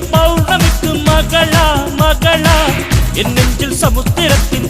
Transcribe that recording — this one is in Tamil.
பௌர்ணமிக்கு மகளா மகளா. என் நெஞ்சில் சமுத்திரத்தின்